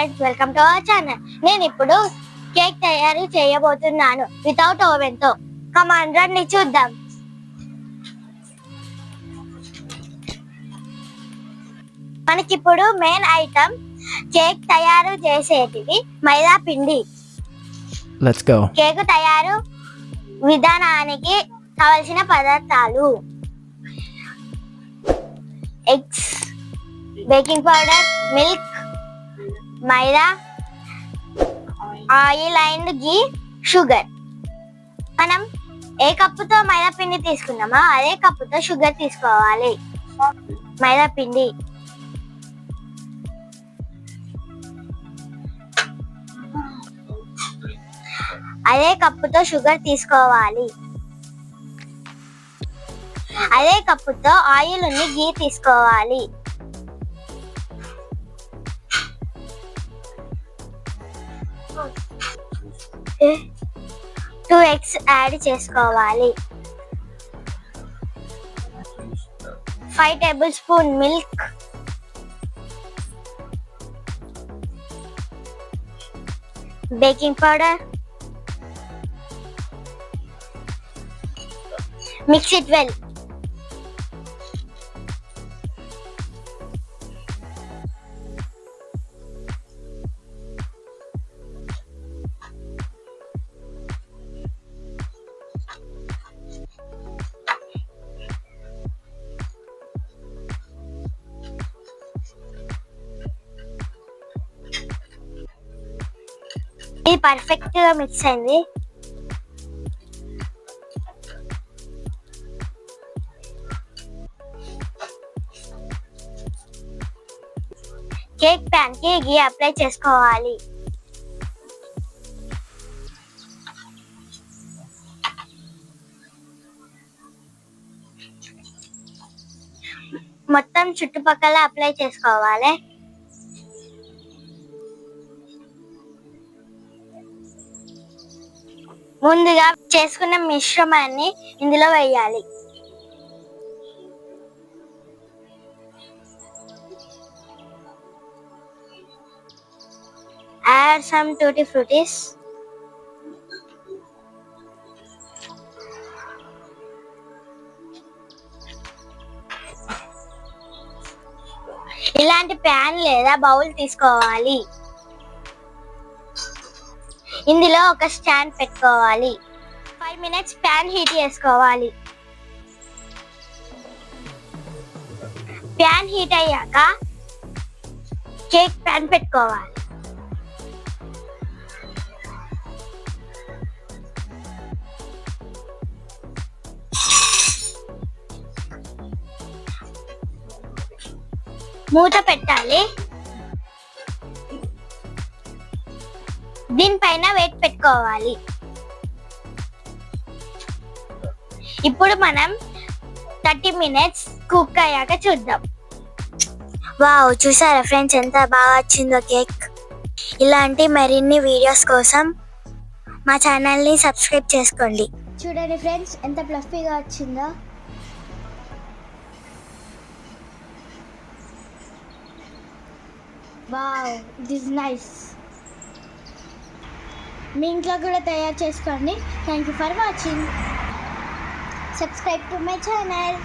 Friends welcome to our channel నేను ఇప్పుడు cake తయారు చేయబోతున్నాను వితౌట్ ఓవెన్తో. కమాన్ రండి చూద్దాం. మనకిప్పుడు మెయిన్ ఐటమ్ కేక్ తయారు చేసేటివి మైదా పిండి. కేకు తయారు విధానానికి కావలసిన పదార్థాలు. Eggs baking powder milk maida oil and ghee sugar. మనం ఏ కప్పుతో మైదా పిండి తీసుకున్నామో అదే కప్పుతో షుగర్ తీసుకోవాలి. మైదా పిండి. అదే కప్పుతో షుగర్ తీసుకోవాలి. అదే కప్పుతో ఆయిల్ ఉంది గీ తీసుకోవాలి. టూ ఎగ్స్ యాడ్ చేసుకోవాలి. Five tablespoon milk. Baking powder. Mix it well ఇది పర్ఫెక్ట్గా మిక్స్ అయింది కేక్ ప్యాన్కి గీ అప్లై చేసుకోవాలి మొత్తం చుట్టుపక్కల అప్లై చేసుకోవాలి ముందుగా చేసుకున్న మిశ్రమాన్ని ఇందులో వేయాలి. యాడ్ సమ్ టూటీ ఫ్రూటీస్ ఇలాంటి ప్యాన్ లేదా బౌల్ తీసుకోవాలి. ఇందులో ఒక స్టాండ్ పెట్టుకోవాలి. ఫైవ్ మినిట్స్ ప్యాన్ హీట్ చేసుకోవాలి. ప్యాన్ హీట్ అయ్యాక కేక్ ప్యాన్ పెట్టుకోవాలి. మూత పెట్టాలి. దీనిపైన వెయిట్ పెట్టుకోవాలి. ఇప్పుడు మనం థర్టీ మినిట్స్ కుక్ అయ్యాక చూద్దాం. వావ్ చూసారా ఫ్రెండ్స్ ఎంత బాగా వచ్చిందో కేక్ ఇలాంటి మరిన్ని వీడియోస్ కోసం మా ఛానల్ని సబ్స్క్రైబ్ చేసుకోండి. చూడండి ఫ్రెండ్స్ ఎంత ప్లఫీగా వచ్చిందో. వావ్ ఇట్ ఈస్ నైస్ మీ ఇంట్లో కూడా తయారు చేసుకోండి. Thank you for watching subscribe to my channel